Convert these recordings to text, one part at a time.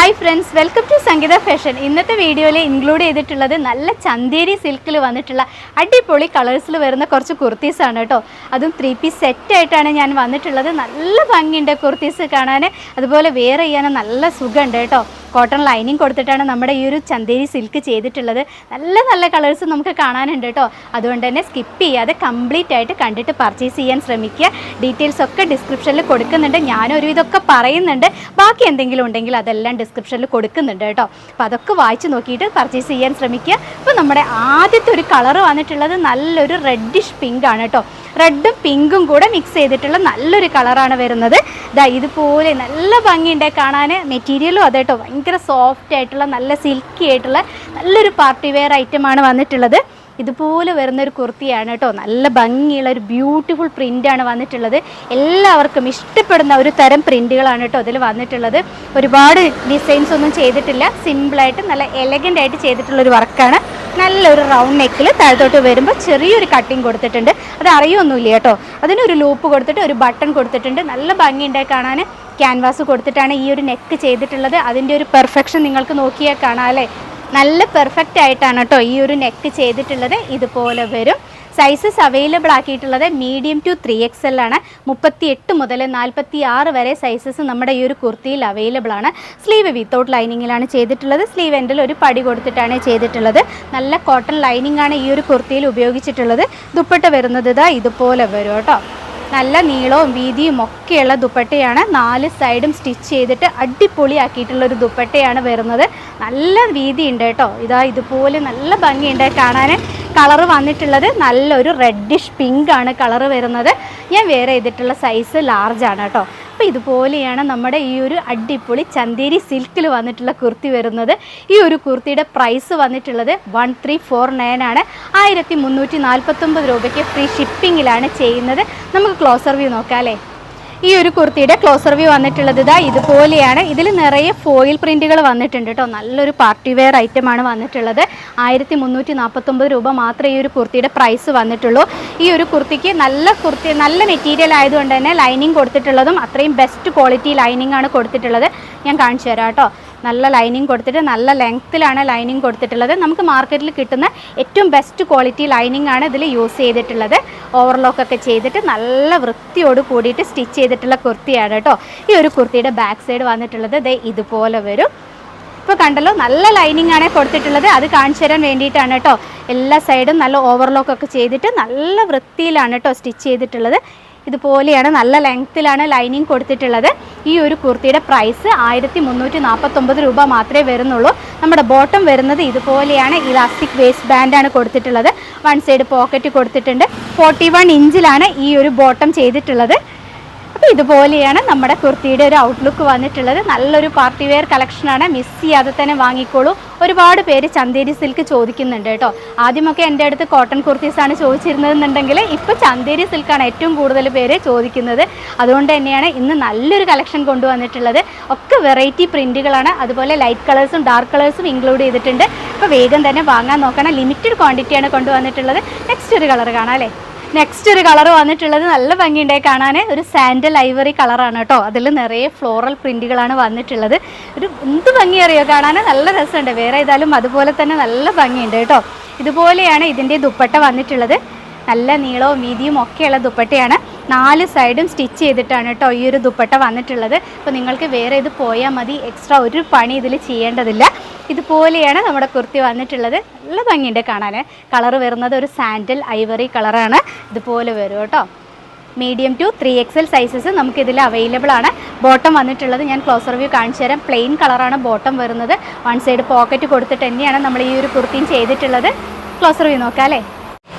Hi friends welcome to Sangeetha fashion ഇന്നത്തെ വീഡിയോയിൽ include ചെയ്തിട്ടുള്ളത് നല്ല ചന്തേരി സിൽക്കിൽ വന്നിട്ടുള്ള അടിപൊളി കളേഴ്സിൽ വരുന്ന കുറച്ച് കുർത്തീസാണ് കേട്ടോ. അതും ത്രീ പീസ് സെറ്റായിട്ടാണ് ഞാൻ വന്നിട്ടുള്ളത്. നല്ല ഭംഗിയുണ്ട് കുർത്തീസ് കാണാൻ അതുപോലെ വെയർ ചെയ്യാൻ നല്ല സുഖമുണ്ട് കേട്ടോ. കോട്ടൺ ലൈനിങ് കൊടുത്തിട്ടാണ് നമ്മുടെ ഈ ഒരു ചന്തേരി സിൽക്ക് ചെയ്തിട്ടുള്ളത്. നല്ല നല്ല കളേഴ്സ് നമുക്ക് കാണാനുണ്ട് കേട്ടോ. അതുകൊണ്ട് തന്നെ സ്കിപ്പ് ചെയ്യാതെ കംപ്ലീറ്റ് ആയിട്ട് കണ്ടിട്ട് പർച്ചേസ് ചെയ്യാൻ ശ്രമിക്കുക. ഡീറ്റെയിൽസ് ഒക്കെ ഡിസ്ക്രിപ്ഷനിൽ കൊടുക്കുന്നുണ്ട്. ഞാനൊരു ഇതൊക്കെ പറയുന്നുണ്ട്. ബാക്കി എന്തെങ്കിലും ഉണ്ടെങ്കിൽ അതെല്ലാം ഡിസ്ക്രിപ്ഷനിൽ കൊടുക്കുന്നുണ്ട് കേട്ടോ. അപ്പോൾ അതൊക്കെ വായിച്ച് നോക്കിയിട്ട് പർച്ചേസ് ചെയ്യാൻ ശ്രമിക്കുക. അപ്പോൾ നമ്മുടെ ആദ്യത്തെ ഒരു കളർ വന്നിട്ടുള്ളത് നല്ലൊരു റെഡിഷ് പിങ്ക് ആണ് കേട്ടോ. റെഡും പിങ്കും കൂടെ മിക്സ് ചെയ്തിട്ടുള്ള നല്ലൊരു കളറാണ് വരുന്നത്. ഇതാ ഇതുപോലെ നല്ല ഭംഗിയുണ്ട് കാണാൻ മെറ്റീരിയലും അതെ കേട്ടോ. ഭയങ്കര സോഫ്റ്റ് ആയിട്ടുള്ള നല്ല സിൽക്കി ആയിട്ടുള്ള നല്ലൊരു പാർട്ടി വെയർ ഐറ്റമാണ് വന്നിട്ടുള്ളത്. ഇതുപോലെ വരുന്ന ഒരു കുർത്തിയാണ് കേട്ടോ. നല്ല ഭംഗിയുള്ള ഒരു ബ്യൂട്ടിഫുൾ പ്രിന്റാണ് വന്നിട്ടുള്ളത്. എല്ലാവർക്കും ഇഷ്ടപ്പെടുന്ന ഒരു തരം പ്രിന്റുകളാണ് കേട്ടോ അതിൽ വന്നിട്ടുള്ളത്. ഒരുപാട് ഡിസൈൻസ് ഒന്നും ചെയ്തിട്ടില്ല. സിമ്പിളായിട്ട് നല്ല എലഗന്റ് ആയിട്ട് ചെയ്തിട്ടുള്ള ഒരു വർക്കാണ് നല്ലൊരു റൗണ്ട് നെക്കിൽ താഴത്തോട്ട് വരുമ്പോൾ ചെറിയൊരു കട്ടിങ് കൊടുത്തിട്ടുണ്ട്. അത് അറിയൊന്നുമില്ല കേട്ടോ. അതിനൊരു ലൂപ്പ് കൊടുത്തിട്ട് ഒരു ബട്ടൺ കൊടുത്തിട്ടുണ്ട്. നല്ല ഭംഗിയുണ്ടായി കാണാൻ ക്യാൻവാസ് കൊടുത്തിട്ടാണ് ഈ ഒരു നെക്ക് ചെയ്തിട്ടുള്ളത്. അതിന്റെ ഒരു പെർഫെക്ഷൻ നിങ്ങൾക്ക് നോക്കിയാൽ കാണാം അല്ലേ? നല്ല പെർഫെക്റ്റ് ആയിട്ടാണ് കേട്ടോ ഈ ഒരു നെക്ക് ചെയ്തിട്ടുള്ളത്. ഇതുപോലെ വരും. Sizes available ആക്കിയിട്ടുള്ളത് medium to three X L ആണ്. മുപ്പത്തി എട്ട് മുതൽ നാൽപ്പത്തി ആറ് വരെ സൈസസ് നമ്മുടെ ഈ ഒരു കുർത്തിയിൽ അവൈലബിൾ ആണ്. സ്ലീവ് വിത്തൗട്ട് ലൈനിങ്ങിലാണ് ചെയ്തിട്ടുള്ളത്. സ്ലീവ് എൻഡിൽ ഒരു പടി കൊടുത്തിട്ടാണ് ചെയ്തിട്ടുള്ളത്. നല്ല കോട്ടൺ ലൈനിങ് ആണ് ഈ ഒരു കുർത്തിയിൽ ഉപയോഗിച്ചിട്ടുള്ളത്. ദുപ്പട്ട വരുന്നത് ഇതാ ഇതുപോലെ വരും കേട്ടോ. നല്ല നീളവും വീതിയും ഒക്കെയുള്ള ദുപ്പട്ടയാണ് നാല് സൈഡും സ്റ്റിച്ച് ചെയ്തിട്ട് അടിപൊളിയാക്കിയിട്ടുള്ളൊരു ദുപ്പട്ടയാണ് വരുന്നത്. നല്ല വീതി ഉണ്ട് കേട്ടോ. ഇതാ ഇതുപോലെ നല്ല ഭംഗിയുണ്ട് കാണാൻ കളറ് വന്നിട്ടുള്ളത് നല്ലൊരു റെഡിഷ് പിങ്ക് ആണ് കളറ് വരുന്നത്. ഞാൻ വേറെ ചെയ്തിട്ടുള്ള സൈസ് ലാർജാണ് കേട്ടോ. അപ്പോൾ ഇതുപോലെയാണ് നമ്മുടെ ഈ ഒരു അടിപൊളി ചന്തേരി സിൽക്കിൽ വന്നിട്ടുള്ള കുർത്തി വരുന്നത്. ഈ ഒരു കുർത്തിയുടെ പ്രൈസ് വന്നിട്ടുള്ളത് വൺ ത്രീ ഫോർ നയൻ ആണ്. ആയിരത്തി മുന്നൂറ്റി നാൽപ്പത്തൊമ്പത് രൂപയ്ക്ക് ഫ്രീ ഷിപ്പിങ്ങിലാണ് ചെയ്യുന്നത്. നമുക്ക് ക്ലോസർ വ്യൂ നോക്കാം അല്ലേ? ഈ ഒരു കുർത്തിയുടെ ക്ലോസർ വ്യൂ വന്നിട്ടുള്ളത് ഇതാ ഇതുപോലെയാണ്. ഇതിൽ നിറയെ ഫോയിൽ പ്രിന്റുകൾ വന്നിട്ടുണ്ട് കേട്ടോ. നല്ലൊരു പാർട്ടി വെയർ ഐറ്റമാണ് വന്നിട്ടുള്ളത്. ആയിരത്തി മുന്നൂറ്റി നാൽപ്പത്തൊമ്പത് രൂപ മാത്രമേ ഈ ഒരു കുർത്തിയുടെ പ്രൈസ് വന്നിട്ടുള്ളൂ. ഈ ഒരു കുർത്തിക്ക് നല്ല കുർത്തി നല്ല മെറ്റീരിയൽ ആയതുകൊണ്ട് തന്നെ ലൈനിങ് കൊടുത്തിട്ടുള്ളതും അത്രയും ബെസ്റ്റ് ക്വാളിറ്റി ലൈനിങ് ആണ് കൊടുത്തിട്ടുള്ളത്. ഞാൻ കാണിച്ചു തരാം കേട്ടോ. നല്ല ലൈനിങ് കൊടുത്തിട്ട് നല്ല ലെങ്ത്തിലാണ് ലൈനിങ് കൊടുത്തിട്ടുള്ളത്. നമുക്ക് മാർക്കറ്റിൽ കിട്ടുന്ന ഏറ്റവും ബെസ്റ്റ് ക്വാളിറ്റി ലൈനിങ് ആണ് ഇതിൽ യൂസ് ചെയ്തിട്ടുള്ളത്. ഓവർലോക്കൊക്കെ ചെയ്തിട്ട് നല്ല വൃത്തിയോട് കൂടിയിട്ട് സ്റ്റിച്ച് ചെയ്തിട്ടുള്ള കുർത്തിയാണ് കേട്ടോ ഈ ഒരു കുർത്തിയുടെ ബാക്ക് സൈഡ് വന്നിട്ടുള്ളത് ദേ ഇതുപോലെ വരും. ഇപ്പോൾ കണ്ടല്ലോ നല്ല ലൈനിങ് ആണ് കൊടുത്തിട്ടുള്ളത്. അത് കാണിച്ചു തരാൻ വേണ്ടിയിട്ടാണ് കേട്ടോ എല്ലാ സൈഡും നല്ല ഓവർലോക്കൊക്കെ ചെയ്തിട്ട് നല്ല വൃത്തിയിലാണ് കേട്ടോ സ്റ്റിച്ച് ചെയ്തിട്ടുള്ളത്. ഇതുപോലെയാണ് നല്ല ലെങ്ത്തിലാണ് ലൈനിങ് കൊടുത്തിട്ടുള്ളത്. ഈ ഒരു കുർത്തിയുടെ പ്രൈസ് ആയിരത്തി മുന്നൂറ്റി നാൽപ്പത്തൊമ്പത് രൂപ മാത്രമേ വരുന്നുള്ളൂ. നമ്മുടെ ബോട്ടം വരുന്നത് ഇതുപോലെയാണ് ഇലാസ്റ്റിക് വേസ്റ്റ് ബാൻഡാണ് കൊടുത്തിട്ടുള്ളത്. വൺ സൈഡ് പോക്കറ്റ് കൊടുത്തിട്ടുണ്ട്. ഫോർട്ടി വൺ ഇഞ്ചിലാണ് ഈ ഒരു ബോട്ടം ചെയ്തിട്ടുള്ളത്. അപ്പോൾ ഇതുപോലെയാണ് നമ്മുടെ കുർത്തിയുടെ ഒരു ഔട്ട്ലുക്ക് വന്നിട്ടുള്ളത്. നല്ലൊരു പാർട്ടി വെയർ കളക്ഷനാണ് മിസ് ചെയ്യാതെ തന്നെ വാങ്ങിക്കോളൂ. ഒരുപാട് പേര് ചന്തേരി സിൽക്ക് ചോദിക്കുന്നുണ്ട് കേട്ടോ. ആദ്യമൊക്കെ എന്റെ അടുത്ത് കോട്ടൺ കുർത്തീസാണ് ചോദിച്ചിരുന്നതെന്നുണ്ടെങ്കിൽ ഇപ്പോൾ ചന്തേരി സിൽക്കാണ് ഏറ്റവും കൂടുതൽ പേര് ചോദിക്കുന്നത്. അതുകൊണ്ട് തന്നെയാണ് ഇന്ന് നല്ലൊരു കളക്ഷൻ കൊണ്ടുവന്നിട്ടുള്ളത്. ഒക്കെ വെറൈറ്റി പ്രിന്റുകളാണ് അതുപോലെ ലൈറ്റ് കളേഴ്സും ഡാർക്ക് കളേഴ്സും ഇൻക്ലൂഡ് ചെയ്തിട്ടുണ്ട്. അപ്പോൾ വേഗം തന്നെ വാങ്ങാൻ നോക്കണം. ലിമിറ്റഡ് ക്വാണ്ടിറ്റിയാണ് കൊണ്ടുവന്നിട്ടുള്ളത്. നെക്സ്റ്റ് ഒരു കളർ കാണാം അല്ലേ? നെക്സ്റ്റ് ഒരു കളർ വന്നിട്ടുള്ളത് നല്ല ഭംഗിയുണ്ടായി കാണാൻ ഒരു സാൻഡൽ ഐവറി കളറാണ് കേട്ടോ. അതിൽ നിറയെ ഫ്ലോറൽ പ്രിന്റുകളാണ് വന്നിട്ടുള്ളത്. ഒരു എന്ത് ഭംഗി അറിയോ? കാണാൻ നല്ല രസമുണ്ട്. വേറെ ഏതായാലും അതുപോലെ തന്നെ നല്ല ഭംഗിയുണ്ട് കേട്ടോ. ഇതുപോലെയാണ് ഇതിന്റെ ദുപ്പട്ട വന്നിട്ടുള്ളത്. നല്ല നീളവും വീതിയും ഒക്കെയുള്ള ദുപ്പട്ടയാണ്. നാല് സൈഡും സ്റ്റിച്ച് ചെയ്തിട്ടാണ് കേട്ടോ ഈ ഒരു ദുപ്പട്ട വന്നിട്ടുള്ളത്. അപ്പോൾ നിങ്ങൾക്ക് വേറെ ഇത് പോയാൽ മതി. എക്സ്ട്രാ ഒരു പണി ഇതിൽ ചെയ്യേണ്ടതില്ല. ഇതുപോലെയാണ് നമ്മുടെ കുർത്തി വന്നിട്ടുള്ളത്. നല്ല ഭംഗിയുണ്ട് കാണാൻ കളർ വരുന്നത് ഒരു സാൻഡൽ ഐവറി കളറാണ്. ഇതുപോലെ വരും കേട്ടോ. Medium to three XL sizes നമുക്കിതിൽ അവൈലബിൾ ആണ്. ബോട്ടം വന്നിട്ടുള്ളത് ഞാൻ ക്ലോസർ വ്യൂ കാണിച്ചു തരാം. പ്ലെയിൻ കളറാണ് ബോട്ടം വരുന്നത്. വൺ സൈഡ് പോക്കറ്റ് കൊടുത്തിട്ട് തന്നെയാണ് നമ്മൾ ഈ ഒരു കുർത്തിയും ചെയ്തിട്ടുള്ളത്. ക്ലോസർ വ്യൂ നോക്കാം അല്ലേ?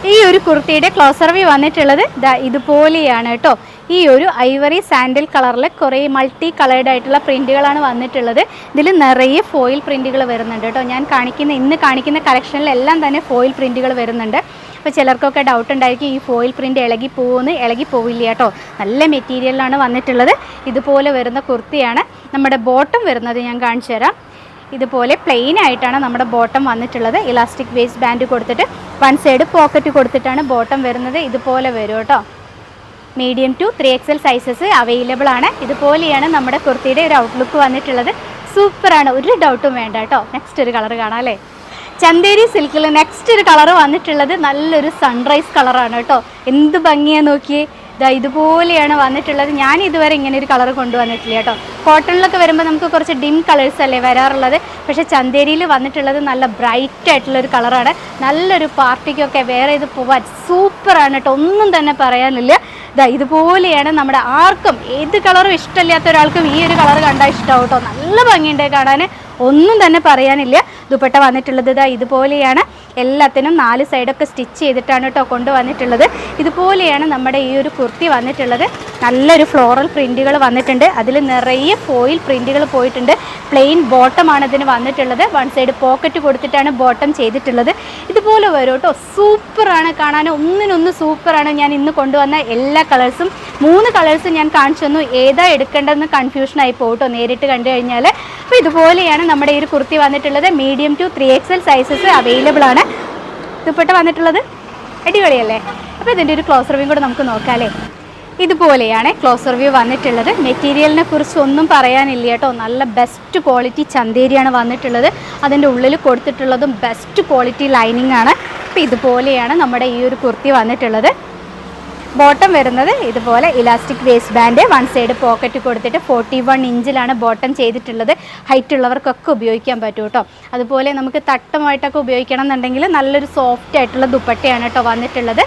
ഈ ഒരു കുർത്തിയുടെ ക്ലോസർ വ്യൂ വന്നിട്ടുള്ളത് ദാ ഇതുപോലെയാണ് കേട്ടോ. ഈ ഒരു ഐവറി സാൻഡൽ കളറിൽ കുറേ മൾട്ടി കളേർഡ് ആയിട്ടുള്ള പ്രിന്റുകളാണ് വന്നിട്ടുള്ളത്. ഇതിൽ നിറയെ ഫോയിൽ പ്രിന്റുകൾ വരുന്നുണ്ട് കേട്ടോ. ഞാൻ കാണിക്കുന്ന ഇന്ന് കാണിക്കുന്ന കളക്ഷനിലെല്ലാം തന്നെ ഫോയിൽ പ്രിന്റുകൾ വരുന്നുണ്ട്. അപ്പോൾ ചിലർക്കൊക്കെ ഡൗട്ട് ഉണ്ടായിരിക്കും ഈ ഫോയിൽ പ്രിന്റ് ഇളകി പോകുമെന്ന് ഇളകി പോവില്ല കേട്ടോ. നല്ല മെറ്റീരിയലാണ് വന്നിട്ടുള്ളത്. ഇതുപോലെ വരുന്ന കുർത്തിയാണ്. നമ്മുടെ ബോട്ടം വരുന്നത് ഞാൻ കാണിച്ചു തരാം ഇതുപോലെ പ്ലെയിൻ ആയിട്ടാണ് നമ്മുടെ ബോട്ടം വന്നിട്ടുള്ളത്. ഇലാസ്റ്റിക് വേസ്റ്റ് ബാൻഡ് കൊടുത്തിട്ട് വൺ സൈഡ് പോക്കറ്റ് കൊടുത്തിട്ടാണ് ബോട്ടം വരുന്നത്. ഇതുപോലെ വരും കേട്ടോ. Medium to three XL sizes available ആണ്. ഇതുപോലെയാണ് നമ്മുടെ കുർത്തിയുടെ ഒരു ഔട്ട്ലുക്ക് വന്നിട്ടുള്ളത്. സൂപ്പറാണ് ഒരു ഡൗട്ടും വേണ്ട കേട്ടോ. നെക്സ്റ്റ് ഒരു കളർ കാണാം അല്ലേ? ചന്തേരി സിൽക്കിൽ നെക്സ്റ്റ് ഒരു കളർ വന്നിട്ടുള്ളത്. നല്ലൊരു സൺറൈസ് കളറാണ് കേട്ടോ. എന്ത് ഭംഗിയാണ് നോക്കിയേ. ഇതാ ഇതുപോലെയാണ് വന്നിട്ടുള്ളത്. ഞാൻ ഇതുവരെ ഇങ്ങനെ ഒരു കളർ കൊണ്ടുവന്നിട്ടില്ല കേട്ടോ. കോട്ടണിലൊക്കെ വരുമ്പോൾ നമുക്ക് കുറച്ച് ഡിം കളേഴ്സ് അല്ലേ വരാറുള്ളത്. പക്ഷേ ചന്തേരിയിൽ വന്നിട്ടുള്ളത് നല്ല ബ്രൈറ്റ് ആയിട്ടുള്ള ഒരു കളറാണ്. നല്ലൊരു പാർട്ടിക്കൊക്കെ വേറെ ഇത് പോവാൻ സൂപ്പറാണ് കേട്ടോ. ഒന്നും തന്നെ പറയാനില്ല. ഇതാ ഇതുപോലെയാണ് നമ്മുടെ ആർക്കും ഏത് കളറും ഇഷ്ടമില്ലാത്ത ഒരാൾക്കും ഈ ഒരു കളർ കണ്ടാൽ ഇഷ്ടമാവും കേട്ടോ. നല്ല ഭംഗിയുണ്ട് കാണാൻ ഒന്നും തന്നെ പറയാനില്ല. ദുപ്പട്ട വന്നിട്ടുള്ളത് ഇതാ ഇതുപോലെയാണ്. എല്ലാത്തിനും നാല് സൈഡൊക്കെ സ്റ്റിച്ച് ചെയ്തിട്ടാണ് കേട്ടോ കൊണ്ടുവന്നിട്ടുള്ളത്. ഇതുപോലെയാണ് നമ്മുടെ ഈ ഒരു കുർത്തി വന്നിട്ടുള്ളത്. നല്ലൊരു ഫ്ലോറൽ പ്രിന്റുകൾ വന്നിട്ടുണ്ട്. അതിൽ നിറയെ ഫോയിൽ പ്രിന്റുകൾ പോയിട്ടുണ്ട്. പ്ലെയിൻ ബോട്ടമാണ് ഇതിന് വന്നിട്ടുള്ളത്. വൺ സൈഡ് പോക്കറ്റ് കൊടുത്തിട്ടാണ് ബോട്ടം ചെയ്തിട്ടുള്ളത്. ഇതുപോലെ വരും കേട്ടോ. സൂപ്പറാണ് കാണാൻ. ഒന്നിനൊന്ന് സൂപ്പറാണ് ഞാൻ ഇന്ന് കൊണ്ടുവന്ന എല്ലാ കളേഴ്സും മൂന്ന് കളേഴ്സും ഞാൻ കാണിച്ചു തന്നു. ഏതാ എടുക്കേണ്ടതെന്ന് കൺഫ്യൂഷനായി പോകട്ടോ നേരിട്ട് കണ്ടു കഴിഞ്ഞാൽ അപ്പോൾ ഇതുപോലെയാണ് നമ്മുടെ ഈ ഒരു കുർത്തി വന്നിട്ടുള്ളത്. Medium to three X L sizes available ആണ്. ദുപ്പട്ട വന്നിട്ടുള്ളത്. അടിപൊളിയല്ലേ? അപ്പോൾ ഇതിന്റെ ഒരു ക്ലോസ് റിവ്യൂ കൂടെ നമുക്ക് നോക്കാം അല്ലേ? ഇതുപോലെയാണ് ക്ലോസ് റിവ്യൂ വന്നിട്ടുള്ളത്. മെറ്റീരിയലിനെ കുറിച്ച് ഒന്നും പറയാനില്ല കേട്ടോ. നല്ല ബെസ്റ്റ് ക്വാളിറ്റി ചന്തേരിയാണ് വന്നിട്ടുള്ളത്. അതിന്റെ ഉള്ളിൽ കൊടുത്തിട്ടുള്ളതും ബെസ്റ്റ് ക്വാളിറ്റി ലൈനിങ് ആണ്. അപ്പോൾ ഇതുപോലെയാണ് നമ്മുടെ ഈ ഒരു കുർത്തി വന്നിട്ടുള്ളത്. ബോട്ടം വരുന്നത് ഇതുപോലെ elastic waist band one side pocket കൊടുത്തിട്ട് ഫോർട്ടി വൺ ഇഞ്ചിലാണ് ബോട്ടം ചെയ്തിട്ടുള്ളത്. ഹൈറ്റ് ഉള്ളവർക്കൊക്കെ ഉപയോഗിക്കാൻ പറ്റും കേട്ടോ അതുപോലെ നമുക്ക് തട്ടമായിട്ടൊക്കെ ഉപയോഗിക്കണം എന്നുണ്ടെങ്കിൽ നല്ലൊരു സോഫ്റ്റ് ആയിട്ടുള്ള ദുപ്പട്ടയാണ് കേട്ടോ വന്നിട്ടുള്ളത്.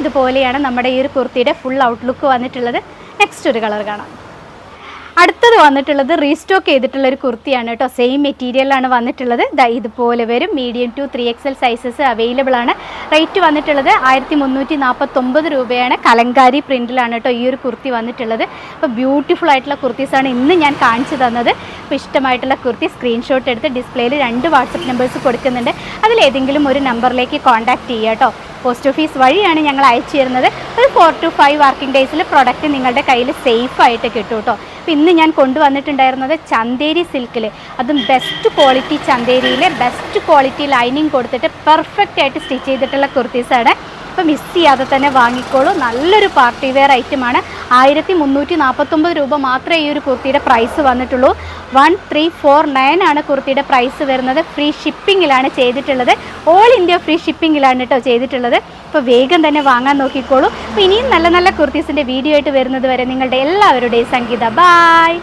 ഇതുപോലെയാണ് നമ്മുടെ ഈ ഒരു കുർത്തിയുടെ ഫുൾ ഔട്ട്ലുക്ക് വന്നിട്ടുള്ളത്. നെക്സ്റ്റ് ഒരു കളർ കാണാം. അടുത്തത് വന്നിട്ടുള്ളത് റീസ്റ്റോക്ക് ചെയ്തിട്ടുള്ള ഒരു കുർത്തിയാണ് കേട്ടോ. സെയിം മെറ്റീരിയലാണ് വന്നിട്ടുള്ളത്. ഇതുപോലെ വരും. Medium to three XL sizes available ആണ്. റേറ്റ് വന്നിട്ടുള്ളത് ആയിരത്തി മുന്നൂറ്റി നാൽപ്പത്തൊമ്പത് രൂപയാണ്. കലങ്കാരി പ്രിന്റിലാണ് കേട്ടോ ഈ ഒരു കുർത്തി വന്നിട്ടുള്ളത്. അപ്പോൾ ബ്യൂട്ടിഫുൾ ആയിട്ടുള്ള കുർത്തീസാണ് ഇന്ന് ഞാൻ കാണിച്ചു തന്നത്. അപ്പോൾ ഇഷ്ടമായിട്ടുള്ള കുർത്തി സ്ക്രീൻഷോട്ട് എടുത്ത് ഡിസ്പ്ലേയിൽ രണ്ട് വാട്സപ്പ് നമ്പേഴ്സ് കൊടുക്കുന്നുണ്ട്. അതിലേതെങ്കിലും ഒരു നമ്പറിലേക്ക് കോൺടാക്റ്റ് ചെയ്യുക കേട്ടോ. പോസ്റ്റ് ഓഫീസ് വഴിയാണ് ഞങ്ങൾ അയച്ചു തരുന്നത്. ഒരു ഫോർ ടു ഫൈവ് വർക്കിംഗ് ഡേയ്സിൽ പ്രൊഡക്റ്റ് നിങ്ങളുടെ കയ്യിൽ സേഫ് ആയിട്ട് കിട്ടും കേട്ടോ. അപ്പോൾ ഇന്ന് ഞാൻ കൊണ്ടുവന്നിട്ടുണ്ടായിരുന്നത് ചന്തേരി സിൽക്കിൽ അതും ബെസ്റ്റ് ക്വാളിറ്റി ചന്തേരിയിലെ ബെസ്റ്റ് ക്വാളിറ്റി ലൈനിങ് കൊടുത്തിട്ട് പെർഫെക്റ്റ് ആയിട്ട് സ്റ്റിച്ച് ചെയ്തിട്ടുള്ള കുർത്തീസാണ്. അപ്പോൾ മിസ് ചെയ്യാതെ തന്നെ വാങ്ങിക്കോളൂ. നല്ലൊരു പാർട്ടി വെയർ ഐറ്റമാണ് ആയിരത്തി മുന്നൂറ്റി നാൽപ്പത്തൊമ്പത് രൂപ മാത്രമേ ഈ ഒരു കുർത്തിയുടെ പ്രൈസ് വന്നിട്ടുള്ളൂ. വൺ ത്രീ ഫോർ നയൻ ആണ് കുർത്തിയുടെ പ്രൈസ് വരുന്നത്. ഫ്രീ ഷിപ്പിങ്ങിലാണ് ചെയ്തിട്ടുള്ളത്. ഓൾ ഇന്ത്യ ഫ്രീ ഷിപ്പിങ്ങിലാണ് കേട്ടോ ചെയ്തിട്ടുള്ളത്. അപ്പോൾ വേഗം തന്നെ വാങ്ങാൻ നോക്കിക്കോളൂ. അപ്പോൾ ഇനിയും നല്ല നല്ല കുർത്തീസിന്റെ വീഡിയോ ആയിട്ട് വരുന്നത് വരെ നിങ്ങളുടെ എല്ലാവരുടെയും സംഗീത. ബായ്